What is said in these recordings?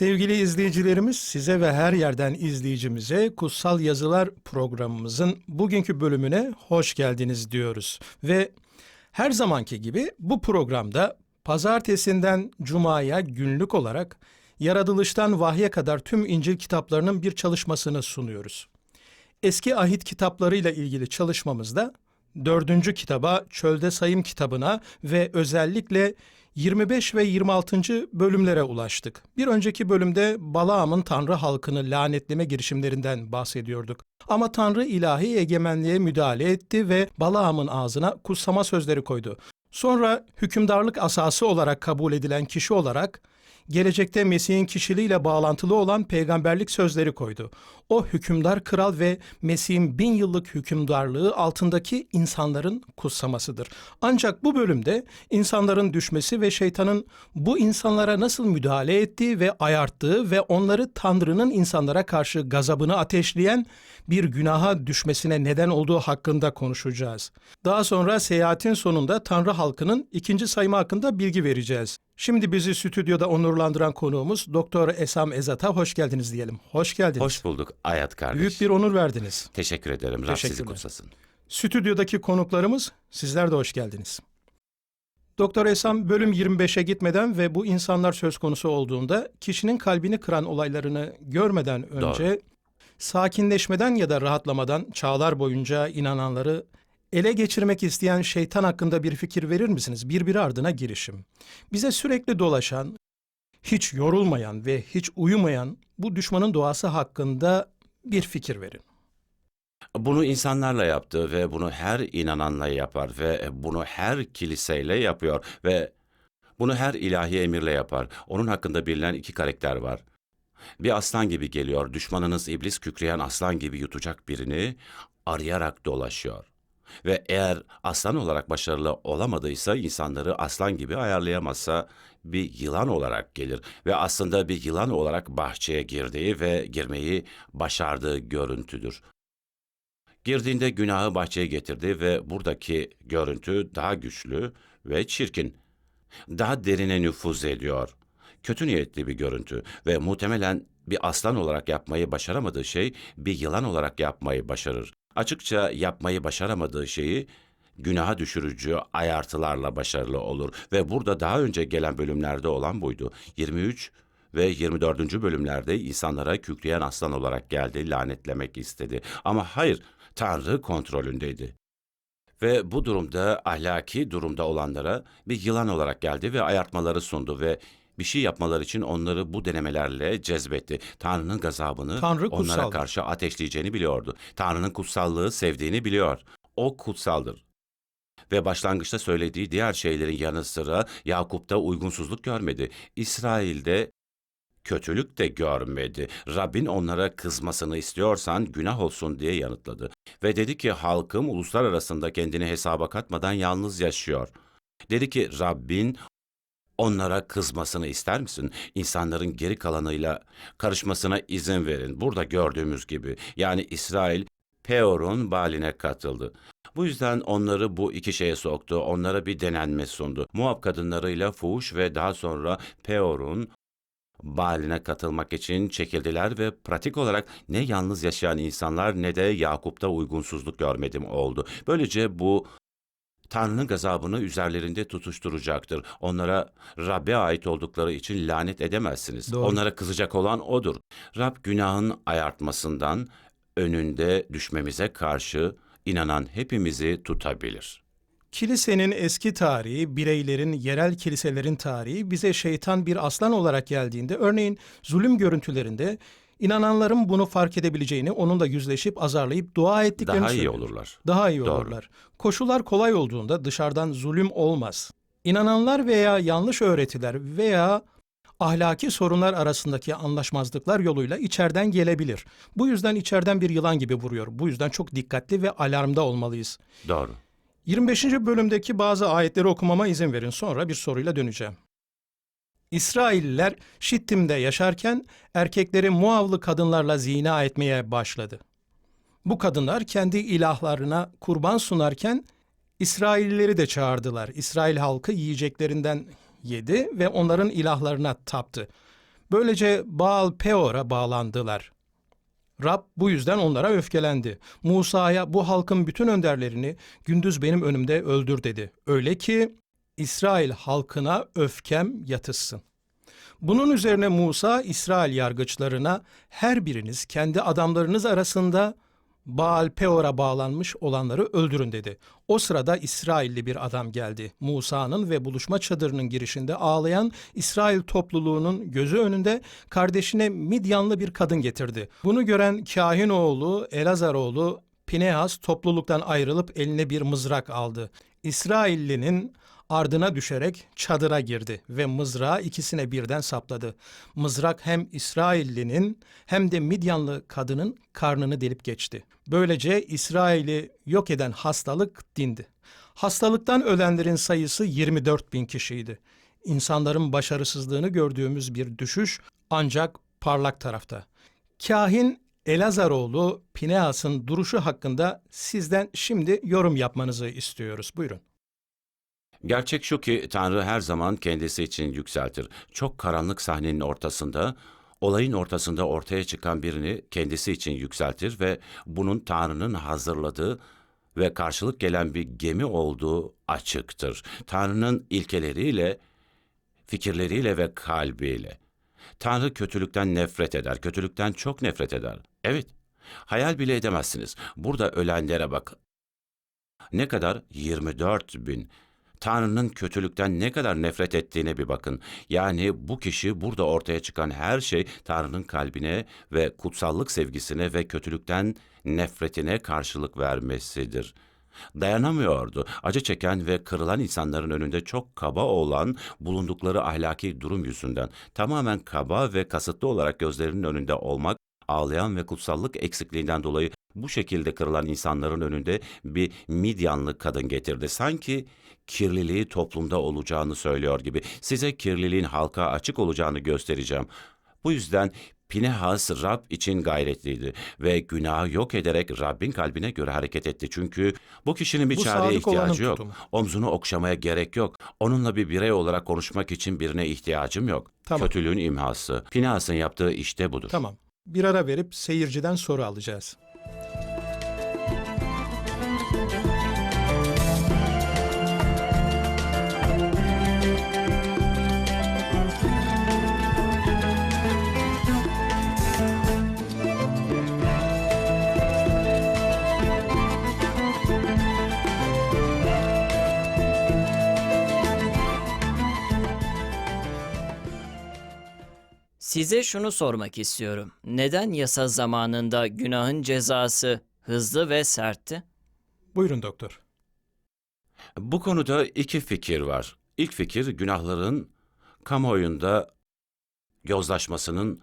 Sevgili izleyicilerimiz size ve her yerden izleyicimize Kutsal Yazılar programımızın bugünkü bölümüne hoş geldiniz diyoruz. Ve her zamanki gibi bu programda pazartesinden cumaya günlük olarak yaratılıştan vahye kadar tüm İncil kitaplarının bir çalışmasını sunuyoruz. Eski ahit kitaplarıyla ilgili çalışmamızda dördüncü kitaba, Çölde Sayım kitabına ve özellikle 25 ve 26. bölümlere ulaştık. Bir önceki bölümde Balaam'ın Tanrı halkını lanetleme girişimlerinden bahsediyorduk. Ama Tanrı ilahi egemenliğe müdahale etti ve Balaam'ın ağzına kutsama sözleri koydu. Sonra hükümdarlık asası olarak kabul edilen kişi olarak gelecekte Mesih'in kişiliğiyle bağlantılı olan peygamberlik sözleri koydu. O hükümdar kral ve Mesih'in bin yıllık hükümdarlığı altındaki insanların kutsamasıdır. Ancak bu bölümde insanların düşmesi ve şeytanın bu insanlara nasıl müdahale ettiği ve ayarttığı ve onları Tanrı'nın insanlara karşı gazabını ateşleyen bir günaha düşmesine neden olduğu hakkında konuşacağız. Daha sonra seyahatin sonunda Tanrı halkının ikinci sayımı hakkında bilgi vereceğiz. Şimdi bizi stüdyoda onurlandıran konuğumuz Doktor Esam Ezat'a hoş geldiniz diyelim. Hoş geldiniz. Hoş bulduk Ayat kardeş. Büyük bir onur verdiniz. Teşekkür ederim. Rab sizi kutsasın. Stüdyodaki konuklarımız sizler de hoş geldiniz. Doktor Esam bölüm 25'e gitmeden ve bu insanlar söz konusu olduğunda kişinin kalbini kıran olaylarını görmeden önce sakinleşmeden ya da rahatlamadan çağlar boyunca inananları ele geçirmek isteyen şeytan hakkında bir fikir verir misiniz? Birbiri ardına girişim. Bize sürekli dolaşan, hiç yorulmayan ve hiç uyumayan bu düşmanın doğası hakkında bir fikir verin. Bunu insanlarla yaptı ve bunu her inananla yapar ve bunu her kiliseyle yapıyor ve bunu her ilahi emirle yapar. Onun hakkında bilinen iki karakter var. Bir aslan gibi geliyor, düşmanınız iblis kükreyen aslan gibi yutacak birini arayarak dolaşıyor. Ve eğer aslan olarak başarılı olamadıysa, insanları aslan gibi ayarlayamazsa bir yılan olarak gelir. Ve aslında bir yılan olarak bahçeye girdiği ve girmeyi başardığı görüntüdür. Girdiğinde günahı bahçeye getirdi ve buradaki görüntü daha güçlü ve çirkin. Daha derine nüfuz ediyor. Kötü niyetli bir görüntü ve muhtemelen bir aslan olarak yapmayı başaramadığı şey bir yılan olarak yapmayı başarır. Açıkça yapmayı başaramadığı şeyi günaha düşürücü ayartılarla başarılı olur ve burada daha önce gelen bölümlerde olan buydu. 23 ve 24. bölümlerde insanlara kükreyen aslan olarak geldi, lanetlemek istedi. Ama hayır, Tanrı kontrolündeydi. Ve bu durumda ahlaki durumda olanlara bir yılan olarak geldi ve ayartmaları sundu ve bir şey yapmaları için onları bu denemelerle cezbetti. Tanrı'nın gazabını Tanrı onlara kutsaldır. karşı ateşleyeceğini biliyordu. Tanrı'nın kutsallığı sevdiğini biliyor. O kutsaldır. Ve başlangıçta söylediği diğer şeylerin yanı sıra Yakup'ta uygunsuzluk görmedi. İsrail'de kötülük de görmedi. Rabbin onlara kızmasını istiyorsan günah olsun diye yanıtladı. Ve dedi ki halkım uluslar arasında kendini hesaba katmadan yalnız yaşıyor. Dedi ki Rabbin onlara kızmasını ister misin? İnsanların geri kalanıyla karışmasına izin verin. Burada gördüğümüz gibi yani İsrail Peor'un baline katıldı. Bu yüzden onları bu iki şeye soktu, onlara bir denenme sundu. Muhab kadınlarıyla fuhuş ve daha sonra Peor'un Baaline katılmak için çekildiler ve pratik olarak ne yalnız yaşayan insanlar ne de Yakup'ta uygunsuzluk görmedim oldu. Böylece bu Tanrı'nın gazabını üzerlerinde tutuşturacaktır. Onlara Rab'be ait oldukları için lanet edemezsiniz. Doğru. Onlara kızacak olan O'dur. Rab günahın ayartmasından, önünde düşmemize karşı inanan hepimizi tutabilir. Kilisenin eski tarihi, bireylerin, yerel kiliselerin tarihi bize şeytan bir aslan olarak geldiğinde, örneğin zulüm görüntülerinde inananların bunu fark edebileceğini, onunla yüzleşip azarlayıp dua ettiklerini Daha iyi söylüyor. olurlar. Daha iyi Doğru. olurlar. Koşullar kolay olduğunda dışarıdan zulüm olmaz. İnananlar veya yanlış öğretiler veya ahlaki sorunlar arasındaki anlaşmazlıklar yoluyla içeriden gelebilir. Bu yüzden içeriden bir yılan gibi vuruyor. Bu yüzden çok dikkatli ve alarmda olmalıyız. Doğru. 25. bölümdeki bazı ayetleri okumama izin verin sonra bir soruyla döneceğim. İsrailliler Şittim'de yaşarken erkekleri Muavlı kadınlarla zina etmeye başladı. Bu kadınlar kendi ilahlarına kurban sunarken İsraillileri de çağırdılar. İsrail halkı yiyeceklerinden yedi ve onların ilahlarına taptı. Böylece Baal Peor'a bağlandılar. Rab bu yüzden onlara öfkelendi. Musa'ya bu halkın bütün önderlerini gündüz benim önümde öldür dedi. Öyle ki İsrail halkına öfkem yatışsın. Bunun üzerine Musa İsrail yargıçlarına her biriniz kendi adamlarınız arasında Baal Peor'a bağlanmış olanları öldürün dedi. O sırada İsrailli bir adam geldi. Musa'nın ve buluşma çadırının girişinde ağlayan İsrail topluluğunun gözü önünde kardeşine Midyanlı bir kadın getirdi. Bunu gören kahin oğlu Elazar oğlu Pinehas topluluktan ayrılıp eline bir mızrak aldı. İsraillinin ardına düşerek çadıra girdi ve mızrağı ikisine birden sapladı. Mızrak hem İsraillinin hem de Midyanlı kadının karnını delip geçti. Böylece İsrail'i yok eden hastalık dindi. Hastalıktan ölenlerin sayısı 24 bin kişiydi. İnsanların başarısızlığını gördüğümüz bir düşüş ancak parlak tarafta. Kahin Elazaroğlu Pinehas'ın duruşu hakkında sizden şimdi yorum yapmanızı istiyoruz. Buyurun. Gerçek şu ki Tanrı her zaman kendisi için yükseltir. Çok karanlık sahnenin ortasında, olayın ortasında ortaya çıkan birini kendisi için yükseltir ve bunun Tanrı'nın hazırladığı ve karşılık gelen bir gemi olduğu açıktır. Tanrı'nın ilkeleriyle, fikirleriyle ve kalbiyle. Tanrı kötülükten nefret eder, kötülükten çok nefret eder. Evet, hayal bile edemezsiniz. Burada ölenlere bak. Ne kadar? 24 bin. Tanrı'nın kötülükten ne kadar nefret ettiğine bir bakın. Yani bu kişi burada ortaya çıkan her şey Tanrı'nın kalbine ve kutsallık sevgisine ve kötülükten nefretine karşılık vermesidir. Dayanamıyordu. Acı çeken ve kırılan insanların önünde çok kaba olan bulundukları ahlaki durum yüzünden tamamen kaba ve kasıtlı olarak gözlerinin önünde olmak ağlayan ve kutsallık eksikliğinden dolayı bu şekilde kırılan insanların önünde bir Midyanlı kadın getirdi. Sanki kirliliği toplumda olacağını söylüyor gibi. Size kirliliğin halka açık olacağını göstereceğim. Bu yüzden Pinehas Rab için gayretliydi ve günahı yok ederek Rabbin kalbine göre hareket etti. Çünkü bu kişinin bir Bu çareye ihtiyacı yok. tutumu. Omzunu okşamaya gerek yok. Onunla bir birey olarak konuşmak için birine ihtiyacım yok. Tamam. Kötülüğün imhası. Pinehas'ın yaptığı işte budur. Tamam. Bir ara verip seyirciden soru alacağız. Size şunu sormak istiyorum. Neden yasa zamanında günahın cezası hızlı ve sertti? Buyurun doktor. Bu konuda iki fikir var. İlk fikir günahların kamuoyunda yozlaşmasının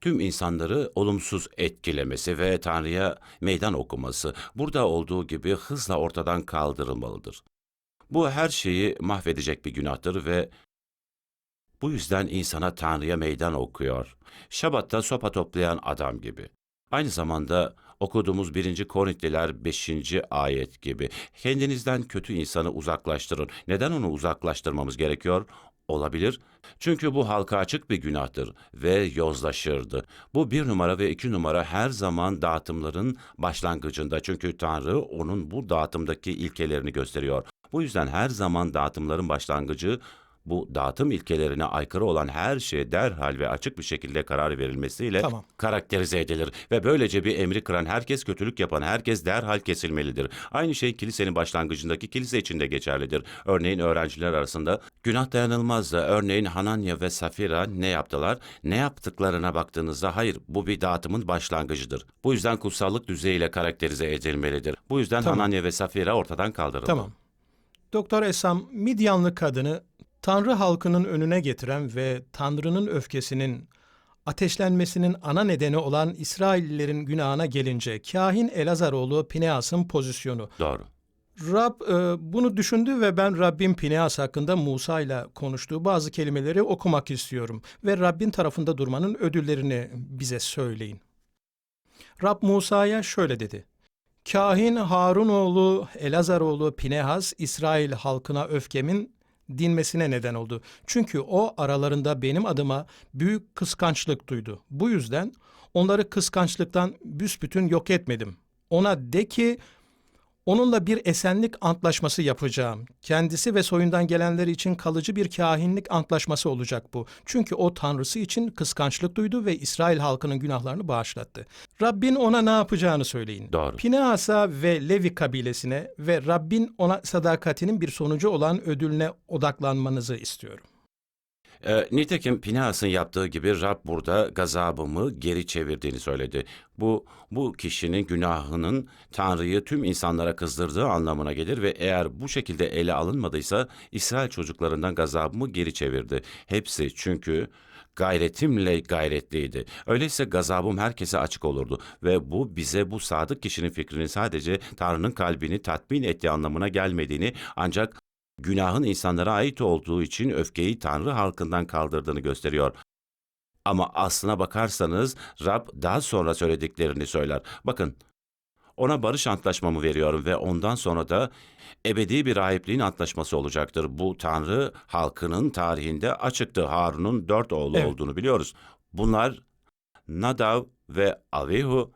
tüm insanları olumsuz etkilemesi ve Tanrı'ya meydan okuması burada olduğu gibi hızla ortadan kaldırılmalıdır. Bu her şeyi mahvedecek bir günahtır ve bu yüzden insana Tanrı'ya meydan okuyor. Şabatta sopa toplayan adam gibi. Aynı zamanda okuduğumuz 1. Korintiler 5. ayet gibi. Kendinizden kötü insanı uzaklaştırın. Neden onu uzaklaştırmamız gerekiyor? Olabilir. Çünkü bu halka açık bir günahtır ve yozlaşırdı. Bu bir numara ve iki numara her zaman dağıtımların başlangıcında. Çünkü Tanrı onun bu dağıtımdaki ilkelerini gösteriyor. Bu yüzden her zaman dağıtımların başlangıcı bu dağıtım ilkelerine aykırı olan her şeye derhal ve açık bir şekilde karar verilmesiyle Tamam. karakterize edilir ve böylece bir emri kıran herkes, kötülük yapan herkes derhal kesilmelidir. Aynı şey kilisenin başlangıcındaki kilise için de geçerlidir. Örneğin öğrenciler arasında günah dayanılmazdı. Örneğin Hananya ve Safira ne yaptılar? Ne yaptıklarına baktığınızda hayır bu bir dağıtımın başlangıcıdır. Bu yüzden kutsallık düzeyiyle karakterize edilmelidir. Bu yüzden Tamam. Hananya ve Safira ortadan kaldırıldı. Tamam. Doktor Esam, Midyanlı kadını Tanrı halkının önüne getiren ve Tanrı'nın öfkesinin ateşlenmesinin ana nedeni olan İsraillilerin günahına gelince kahin Elazaroğlu Pineas'ın pozisyonu. Doğru. Rab e, bunu düşündü ve ben Rabbim Pineas hakkında Musa ile konuştuğu bazı kelimeleri okumak istiyorum. Ve Rabbin tarafında durmanın ödüllerini bize söyleyin. Rab Musa'ya şöyle dedi. Kahin Harun oğlu Elazar oğlu Pinehas İsrail halkına öfkemin dinmesine neden oldu. Çünkü o aralarında benim adıma büyük kıskançlık duydu. Bu yüzden onları kıskançlıktan büsbütün yok etmedim. Ona de ki Onunla bir esenlik antlaşması yapacağım. Kendisi ve soyundan gelenler için kalıcı bir kahinlik antlaşması olacak bu. Çünkü o tanrısı için kıskançlık duydu ve İsrail halkının günahlarını bağışlattı. Rabbin ona ne yapacağını söyleyin. Doğru. Pinehas'a ve Levi kabilesine ve Rabbin ona sadakatinin bir sonucu olan ödülüne odaklanmanızı istiyorum. E, nitekim Pinehas'ın yaptığı gibi Rab burada gazabımı geri çevirdiğini söyledi. Bu, bu kişinin günahının Tanrı'yı tüm insanlara kızdırdığı anlamına gelir ve eğer bu şekilde ele alınmadıysa İsrail çocuklarından gazabımı geri çevirdi. Hepsi çünkü gayretimle gayretliydi. Öyleyse gazabım herkese açık olurdu ve bu bize bu sadık kişinin fikrinin sadece Tanrı'nın kalbini tatmin ettiği anlamına gelmediğini ancak günahın insanlara ait olduğu için öfkeyi Tanrı halkından kaldırdığını gösteriyor. Ama aslına bakarsanız Rab daha sonra söylediklerini söyler. Bakın, ona barış antlaşmamı veriyorum ve ondan sonra da ebedi bir rahipliğin antlaşması olacaktır. Bu Tanrı halkının tarihinde açıktı. Harun'un dört oğlu Evet. olduğunu biliyoruz. Bunlar Nadav ve Avihu,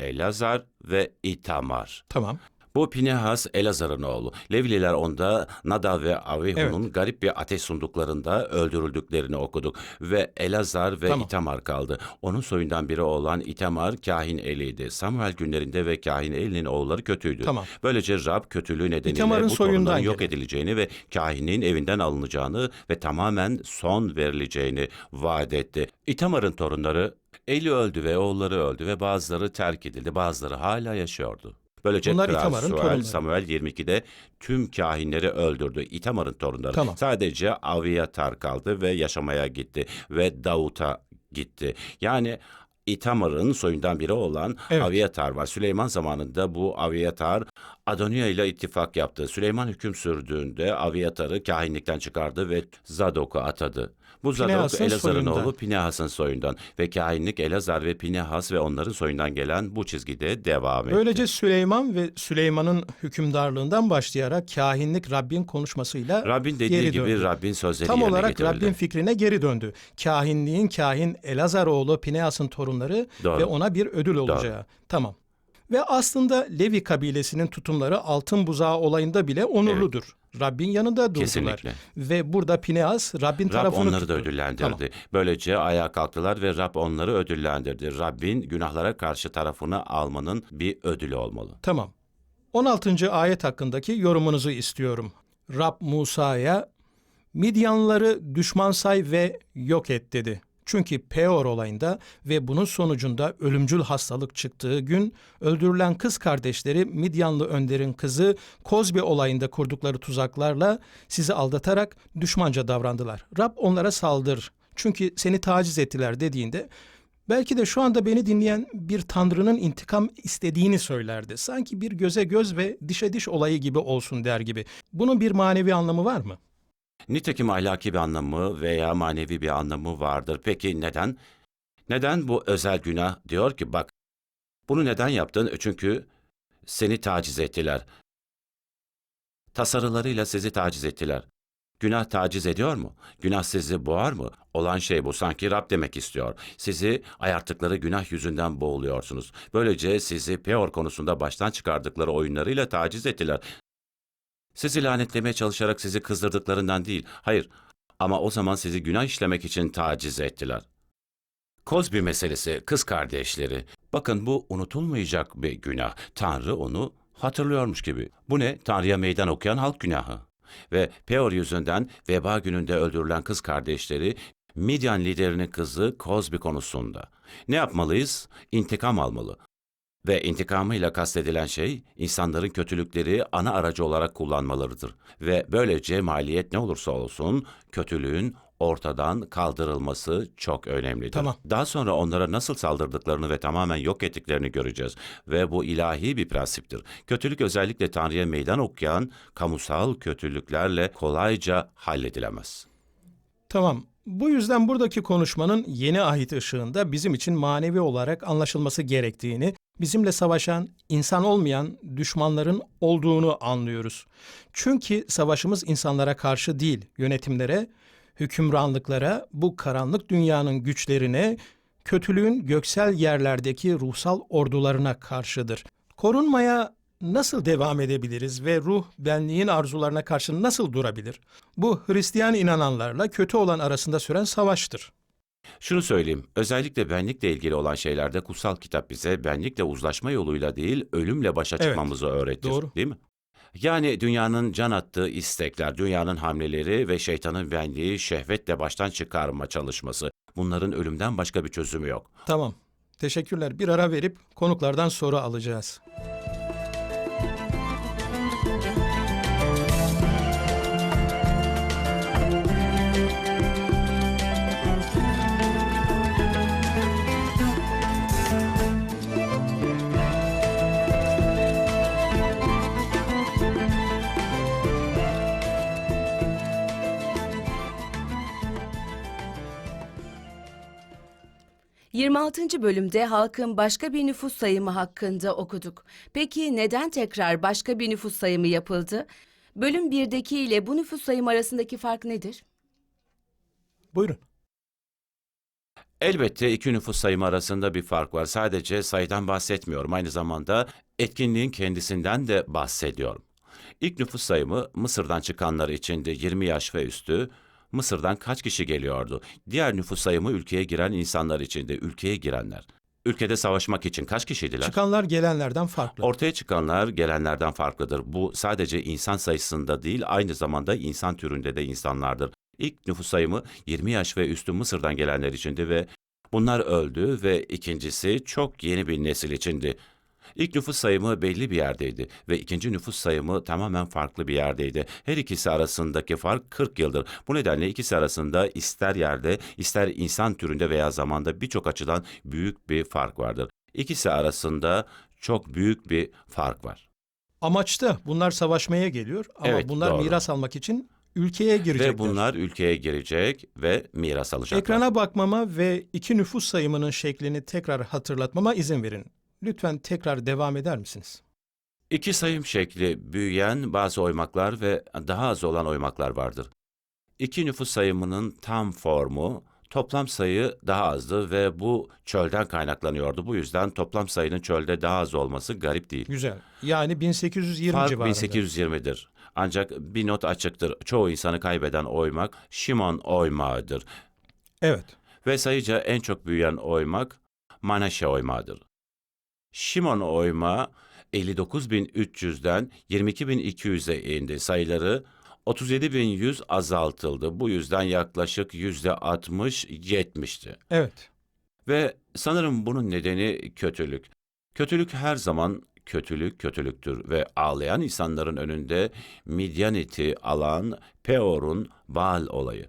Elazar ve İtamar. Tamam. Bu Pinehas Elazar'ın oğlu. Levliler onda Nadav ve Avihu'nun garip bir ateş sunduklarında öldürüldüklerini okuduk. Ve Elazar ve Tamam. İtamar kaldı. Onun soyundan biri olan İtamar kahin Eli'ydi. Samuel günlerinde ve kahin Eli'nin oğulları kötüydü. Tamam. Böylece Rab kötülüğü nedeniyle İtamar'ın bu soyundan torunların yok gelen. edileceğini ve kahinin evinden alınacağını ve tamamen son verileceğini vaat etti. İtamar'ın torunları Eli öldü ve oğulları öldü ve bazıları terk edildi, bazıları hala yaşıyordu. Böylece Bunlar Kral İtamar'ın Suel, torunları. Samuel 22'de tüm kahinleri öldürdü. İtamar'ın torunları. Tamam. Sadece Aviyatar kaldı ve yaşamaya gitti ve Davut'a gitti. Yani İtamar'ın soyundan biri olan Evet. Aviyatar var. Süleyman zamanında bu Aviyatar Adoniya ile ittifak yaptı. Süleyman hüküm sürdüğünde Aviyatar'ı kahinlikten çıkardı ve Zadok'u atadı. Bu Zadok Pinehas'ın Elazar'ın soyundan. oğlu Pinehas'ın soyundan ve kahinlik Elazar ve Pinehas ve onların soyundan gelen bu çizgide devam etti. Böylece Süleyman ve Süleyman'ın hükümdarlığından başlayarak kahinlik Rabbin konuşmasıyla Rabbin dediği geri gibi döndü. Rabbin sözleri Tam yerine olarak getirildi. Rabbin fikrine geri döndü. Kahinliğin kahin Elazar oğlu Pinehas'ın torunları Doğru. ve ona bir ödül olacağı. Tamam. Ve aslında Levi kabilesinin tutumları altın buzağı olayında bile onurludur. Rabbin yanında durdular. Kesinlikle. Ve burada Pinehas Rabbin Rab tarafını onları da tuttu. ödüllendirdi. Tamam. Böylece ayağa kalktılar ve Rab onları ödüllendirdi. Rabbin günahlara karşı tarafını almanın bir ödülü olmalı. Tamam. 16. ayet hakkındaki yorumunuzu istiyorum. Rab Musa'ya Midyanları düşman say ve yok et dedi. Çünkü Peor olayında ve bunun sonucunda ölümcül hastalık çıktığı gün öldürülen kız kardeşleri Midyanlı Önder'in kızı Kozbi olayında kurdukları tuzaklarla sizi aldatarak düşmanca davrandılar. Rab onlara saldır. Çünkü seni taciz ettiler dediğinde Belki de şu anda beni dinleyen bir tanrının intikam istediğini söylerdi. Sanki bir göze göz ve dişe diş olayı gibi olsun der gibi. Bunun bir manevi anlamı var mı? Nitekim ahlaki bir anlamı veya manevi bir anlamı vardır. Peki neden? Neden bu özel günah? Diyor ki bak bunu neden yaptın? Çünkü seni taciz ettiler. Tasarılarıyla sizi taciz ettiler. Günah taciz ediyor mu? Günah sizi boğar mı? Olan şey bu. Sanki Rab demek istiyor. Sizi ayarttıkları günah yüzünden boğuluyorsunuz. Böylece sizi Peor konusunda baştan çıkardıkları oyunlarıyla taciz ettiler. Sizi lanetlemeye çalışarak sizi kızdırdıklarından değil. Hayır, Ama o zaman sizi günah işlemek için taciz ettiler. Kozbi meselesi, kız kardeşleri. Bakın bu unutulmayacak bir günah. Tanrı onu hatırlıyormuş gibi. Bu ne? Tanrı'ya meydan okuyan halk günahı. Ve Peor yüzünden veba gününde öldürülen kız kardeşleri Midyan liderinin kızı Kozbi konusunda. Ne yapmalıyız? İntikam almalı. Ve intikamıyla kastedilen şey insanların kötülükleri ana aracı olarak kullanmalarıdır. Ve böylece maliyet ne olursa olsun kötülüğün ortadan kaldırılması çok önemlidir. Tamam. Daha sonra onlara nasıl saldırdıklarını ve tamamen yok ettiklerini göreceğiz. Ve bu ilahi bir prensiptir. Kötülük özellikle Tanrı'ya meydan okuyan kamusal kötülüklerle kolayca halledilemez. Tamam. Bu yüzden buradaki konuşmanın yeni ahit ışığında bizim için manevi olarak anlaşılması gerektiğini, bizimle savaşan, insan olmayan düşmanların olduğunu anlıyoruz. Çünkü savaşımız insanlara karşı değil, yönetimlere, hükümranlıklara, bu karanlık dünyanın güçlerine, kötülüğün göksel yerlerdeki ruhsal ordularına karşıdır. Korunmaya nasıl devam edebiliriz ve ruh benliğin arzularına karşı nasıl durabilir? Bu Hristiyan inananlarla kötü olan arasında süren savaştır. Şunu söyleyeyim, özellikle benlikle ilgili olan şeylerde kutsal kitap bize benlikle uzlaşma yoluyla değil, ölümle başa Evet, çıkmamızı öğretir. doğru. Değil mi? Yani dünyanın can attığı istekler, dünyanın hamleleri ve şeytanın benliği şehvetle baştan çıkarma çalışması. Bunların ölümden başka bir çözümü yok. Tamam. Teşekkürler. Bir ara verip konuklardan soru alacağız. — 26. bölümde halkın başka bir nüfus sayımı hakkında okuduk. Peki neden tekrar başka bir nüfus sayımı yapıldı? Bölüm 1'deki ile bu nüfus sayımı arasındaki fark nedir? Buyurun. Elbette iki nüfus sayımı arasında bir fark var. Sadece sayıdan bahsetmiyorum. Aynı zamanda etkinliğin kendisinden de bahsediyorum. İlk nüfus sayımı Mısır'dan çıkanlar içindi 20 yaş ve üstü. Mısır'dan kaç kişi geliyordu? Diğer nüfus sayımı ülkeye giren insanlar içindi, ülkeye girenler. Ülkede savaşmak için kaç kişiydiler? Çıkanlar gelenlerden farklı. Ortaya çıkanlar gelenlerden farklıdır. Bu sadece insan sayısında değil, aynı zamanda insan türünde de insanlardır. İlk nüfus sayımı 20 yaş ve üstü Mısır'dan gelenler içindi ve bunlar öldü ve ikincisi çok yeni bir nesil içindi. İlk nüfus sayımı belli bir yerdeydi ve ikinci nüfus sayımı tamamen farklı bir yerdeydi. Her ikisi arasındaki fark 40 yıldır. Bu nedenle ikisi arasında ister yerde, ister insan türünde veya zamanda birçok açıdan büyük bir fark vardır. İkisi arasında çok büyük bir fark var. Amaçta bunlar savaşmaya geliyor ama Evet, bunlar doğru. miras almak için ülkeye girecekler. Ve bunlar ülkeye girecek ve miras alacaklar. Ekrana bakmama ve iki nüfus sayımının şeklini tekrar hatırlatmama izin verin. Lütfen tekrar devam eder misiniz? İki sayım şekli büyüyen bazı oymaklar ve daha az olan oymaklar vardır. İki nüfus sayımının tam formu toplam sayı daha azdı ve bu çölden kaynaklanıyordu. Bu yüzden toplam sayının çölde daha az olması garip değil. Güzel. Yani 1820 Fark civarında. 1820'dir. Ancak bir not açıktır. Çoğu insanı kaybeden oymak Şimon oymağıdır. Evet. Ve sayıca en çok büyüyen oymak Manaşe oymağıdır. Şimon oymağı 59.300'den 22.200'e indi. Sayıları 37.100 azaltıldı. Bu yüzden yaklaşık %60-70'ti. Evet. Ve sanırım bunun nedeni kötülük. Kötülük her zaman kötülük kötülüktür ve ağlayan insanların önünde Midyanit'i alan Peor'un Baal olayı.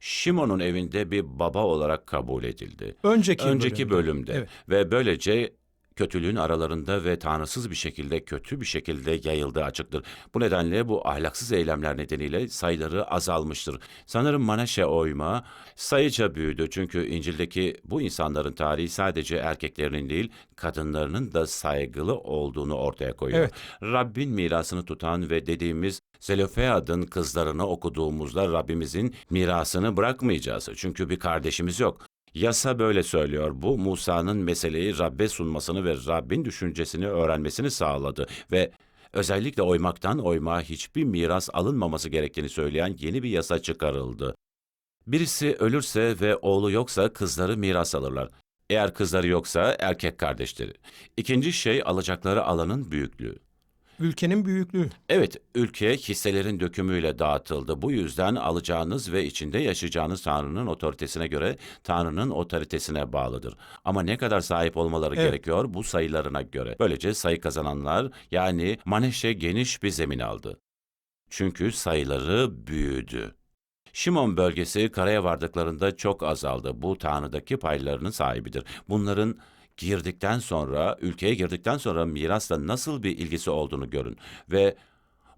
Şimon'un evinde bir baba olarak kabul edildi. Önceki, Önceki bölümde Evet. ve böylece kötülüğün aralarında ve tanrısız bir şekilde kötü bir şekilde yayıldığı açıktır. Bu nedenle bu ahlaksız eylemler nedeniyle sayıları azalmıştır. Sanırım Manaşe oyma sayıca büyüdü çünkü İncil'deki bu insanların tarihi sadece erkeklerinin değil kadınlarının da saygılı olduğunu ortaya koyuyor. Evet. Rabbin mirasını tutan ve dediğimiz Zelofead'ın kızlarını okuduğumuzda Rabbimizin mirasını bırakmayacağız. Çünkü bir kardeşimiz yok. Yasa böyle söylüyor. Bu Musa'nın meseleyi Rabbe sunmasını ve Rabbin düşüncesini öğrenmesini sağladı ve özellikle oymaktan oymağa hiçbir miras alınmaması gerektiğini söyleyen yeni bir yasa çıkarıldı. Birisi ölürse ve oğlu yoksa kızları miras alırlar. Eğer kızları yoksa erkek kardeşleri. İkinci şey alacakları alanın büyüklüğü. Ülkenin büyüklüğü. Evet, ülke hisselerin dökümüyle dağıtıldı. Bu yüzden alacağınız ve içinde yaşayacağınız Tanrı'nın otoritesine göre Tanrı'nın otoritesine bağlıdır. Ama ne kadar sahip olmaları Evet. gerekiyor bu sayılarına göre. Böylece sayı kazananlar yani Maneşe geniş bir zemin aldı. Çünkü sayıları büyüdü. Şimon bölgesi karaya vardıklarında çok azaldı. Bu Tanrı'daki paylarının sahibidir. Bunların girdikten sonra, ülkeye girdikten sonra mirasla nasıl bir ilgisi olduğunu görün. Ve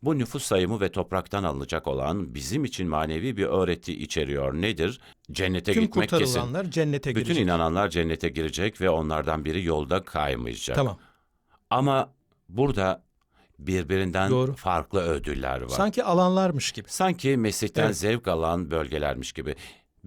bu nüfus sayımı ve topraktan alınacak olan bizim için manevi bir öğreti içeriyor. Nedir? Cennete Tüm gitmek kesin. kurtarılanlar cennete Bütün girecek. inananlar cennete girecek ve onlardan biri yolda kaymayacak. Tamam. Ama burada birbirinden Doğru. farklı ödüller var. Sanki alanlarmış gibi. Sanki Mesih'ten Evet. zevk alan bölgelermiş gibi.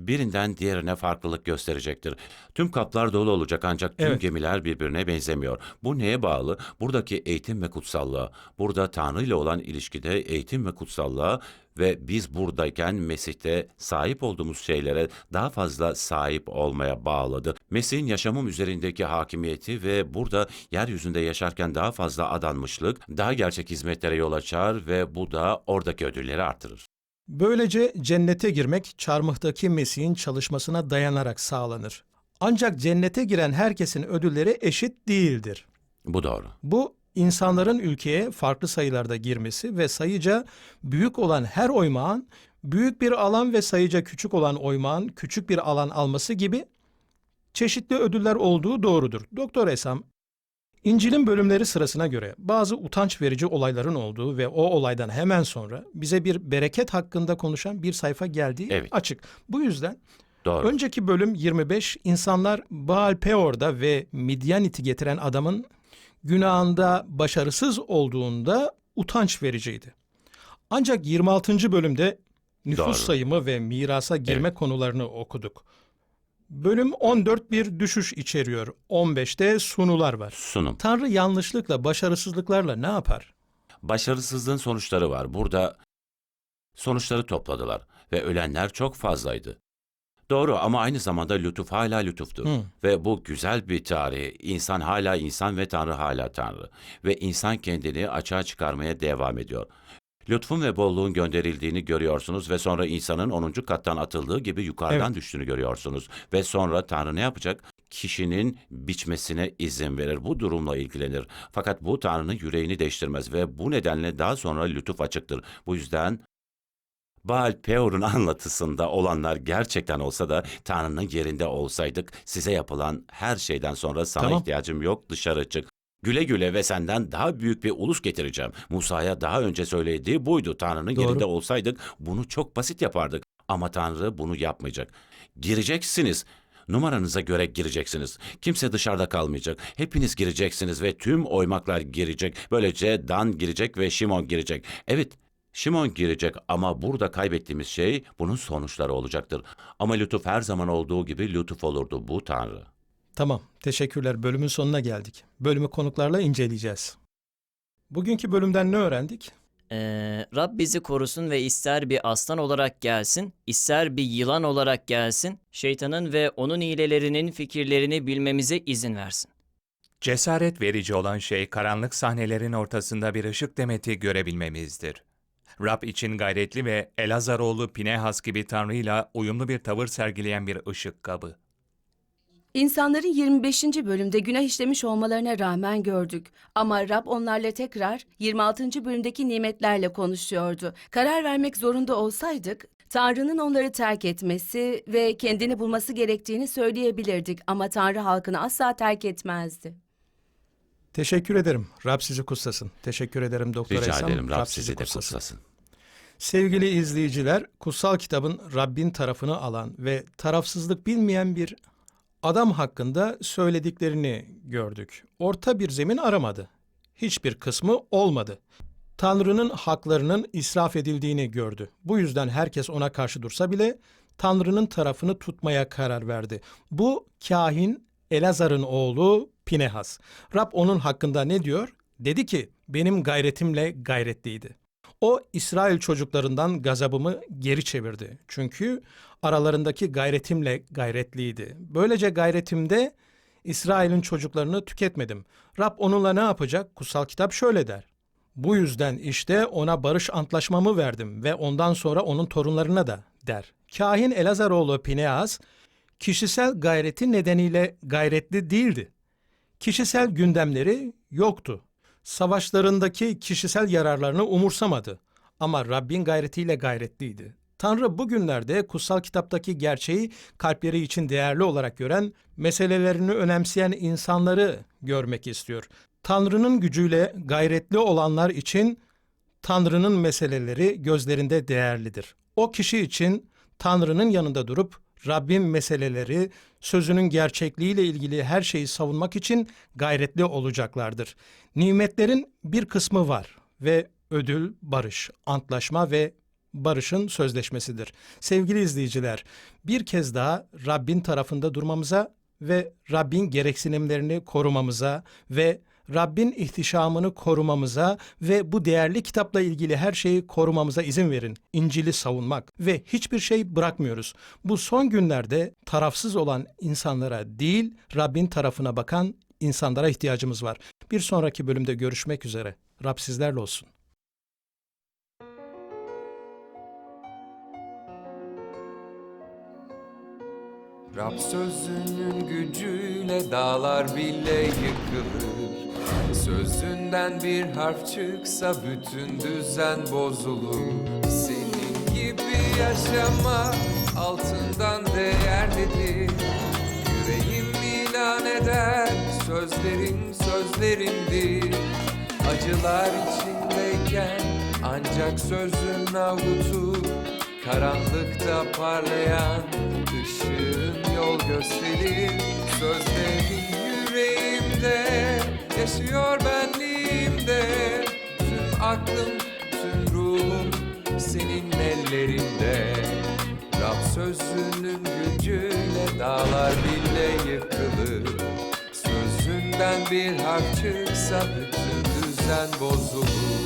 Birinden diğerine farklılık gösterecektir. Tüm kaplar dolu olacak ancak tüm Evet. gemiler birbirine benzemiyor. Bu neye bağlı? Buradaki eğitim ve kutsallığa. Burada Tanrı ile olan ilişkide eğitim ve kutsallığa ve biz buradayken Mesih'te sahip olduğumuz şeylere daha fazla sahip olmaya bağlıdır. Mesih'in yaşamım üzerindeki hakimiyeti ve burada yeryüzünde yaşarken daha fazla adanmışlık, daha gerçek hizmetlere yol açar ve bu da oradaki ödülleri artırır. Böylece cennete girmek çarmıhtaki Mesih'in çalışmasına dayanarak sağlanır. Ancak cennete giren herkesin ödülleri eşit değildir. Bu doğru. Bu insanların ülkeye farklı sayılarda girmesi ve sayıca büyük olan her oymağın büyük bir alan ve sayıca küçük olan oymağın küçük bir alan alması gibi çeşitli ödüller olduğu doğrudur. Doktor Esam, İncil'in bölümleri sırasına göre bazı utanç verici olayların olduğu ve o olaydan hemen sonra bize bir bereket hakkında konuşan bir sayfa geldiği Evet. açık. Bu yüzden Doğru. Önceki bölüm 25 insanlar Baal Peor'da ve Midyanit'i getiren adamın günahında başarısız olduğunda utanç vericiydi. Ancak 26. bölümde nüfus Doğru. sayımı ve mirasa girme konularını okuduk. Bölüm 14 bir düşüş içeriyor. 15'te sunular var. Sunum. Tanrı yanlışlıkla, başarısızlıklarla ne yapar? Başarısızlığın sonuçları var. Burada sonuçları topladılar ve ölenler çok fazlaydı. Doğru ama aynı zamanda lütuf hala lütuftur. Hı. Ve bu güzel bir tarih. İnsan hala insan ve Tanrı hala Tanrı. Ve insan kendini açığa çıkarmaya devam ediyor. Lütfun ve bolluğun gönderildiğini görüyorsunuz ve sonra insanın 10. kattan atıldığı gibi yukarıdan düştüğünü görüyorsunuz. Ve sonra Tanrı ne yapacak? Kişinin biçmesine izin verir. Bu durumla ilgilenir. Fakat bu Tanrı'nın yüreğini değiştirmez ve bu nedenle daha sonra lütuf açıktır. Bu yüzden Baal Peor'un anlatısında olanlar gerçekten olsa da Tanrı'nın yerinde olsaydık size yapılan her şeyden sonra sana Tamam. ihtiyacım yok dışarı çık. Güle güle ve senden daha büyük bir ulus getireceğim. Musa'ya daha önce söylediği buydu. Tanrı'nın Doğru. yerinde olsaydık bunu çok basit yapardık. Ama Tanrı bunu yapmayacak. Gireceksiniz. Numaranıza göre gireceksiniz. Kimse dışarıda kalmayacak. Hepiniz gireceksiniz ve tüm oymaklar girecek. Böylece Dan girecek ve Şimon girecek. Evet, Şimon girecek ama burada kaybettiğimiz şey bunun sonuçları olacaktır. Ama lütuf her zaman olduğu gibi lütuf olurdu bu Tanrı. Tamam, teşekkürler. Bölümün sonuna geldik. Bölümü konuklarla inceleyeceğiz. Bugünkü bölümden ne öğrendik? Ee, Rab bizi korusun ve ister bir aslan olarak gelsin, ister bir yılan olarak gelsin, şeytanın ve onun hilelerinin fikirlerini bilmemize izin versin. Cesaret verici olan şey karanlık sahnelerin ortasında bir ışık demeti görebilmemizdir. Rab için gayretli ve Elazaroğlu Pinehas gibi Tanrı'yla uyumlu bir tavır sergileyen bir ışık kabı. İnsanların 25. bölümde günah işlemiş olmalarına rağmen gördük. Ama Rab onlarla tekrar 26. bölümdeki nimetlerle konuşuyordu. Karar vermek zorunda olsaydık, Tanrı'nın onları terk etmesi ve kendini bulması gerektiğini söyleyebilirdik. Ama Tanrı halkını asla terk etmezdi. Teşekkür ederim. Rab sizi kutsasın. Teşekkür ederim Doktor Rica Esam. ederim Rab sizi de kutsasın. Sevgili izleyiciler, kutsal kitabın Rabbin tarafını alan ve tarafsızlık bilmeyen bir adam hakkında söylediklerini gördük. Orta bir zemin aramadı. Hiçbir kısmı olmadı. Tanrı'nın haklarının israf edildiğini gördü. Bu yüzden herkes ona karşı dursa bile Tanrı'nın tarafını tutmaya karar verdi. Bu kahin Elazar'ın oğlu Pinehas. Rab onun hakkında ne diyor? Dedi ki benim gayretimle gayretliydi. O İsrail çocuklarından gazabımı geri çevirdi. Çünkü aralarındaki gayretimle gayretliydi. Böylece gayretimde İsrail'in çocuklarını tüketmedim. Rab onunla ne yapacak? Kutsal kitap şöyle der. Bu yüzden işte ona barış antlaşmamı verdim ve ondan sonra onun torunlarına da der. Kahin Elazaroğlu Pineas kişisel gayreti nedeniyle gayretli değildi. Kişisel gündemleri yoktu. Savaşlarındaki kişisel yararlarını umursamadı. Ama Rabbin gayretiyle gayretliydi. Tanrı bugünlerde kutsal kitaptaki gerçeği kalpleri için değerli olarak gören, meselelerini önemseyen insanları görmek istiyor. Tanrı'nın gücüyle gayretli olanlar için Tanrı'nın meseleleri gözlerinde değerlidir. O kişi için Tanrı'nın yanında durup Rabbin meseleleri, sözünün gerçekliğiyle ilgili her şeyi savunmak için gayretli olacaklardır. Nimetlerin bir kısmı var ve ödül barış, antlaşma ve barışın sözleşmesidir. Sevgili izleyiciler, bir kez daha Rabbin tarafında durmamıza ve Rabbin gereksinimlerini korumamıza ve Rabbin ihtişamını korumamıza ve bu değerli kitapla ilgili her şeyi korumamıza izin verin. İncil'i savunmak ve hiçbir şey bırakmıyoruz. Bu son günlerde tarafsız olan insanlara değil, Rabbin tarafına bakan insanlara ihtiyacımız var. Bir sonraki bölümde görüşmek üzere. Rab sizlerle olsun. Rab sözünün gücüyle dağlar bile yıkılır Sözünden bir harf çıksa bütün düzen bozulur. Senin gibi yaşama altından değerlidir. Yüreğim ilan eder sözlerin sözlerimdir. Acılar içindeyken ancak sözün avutur Karanlıkta parlayan ışığın yol gösterir. Sözlerin yüreğimde yaşıyor benliğimde. Tüm aklım, tüm ruhum senin ellerinde. Rab sözünün gücüyle dağlar bile yıkılır. Sözünden bir harf çıksa bütün düzen bozulur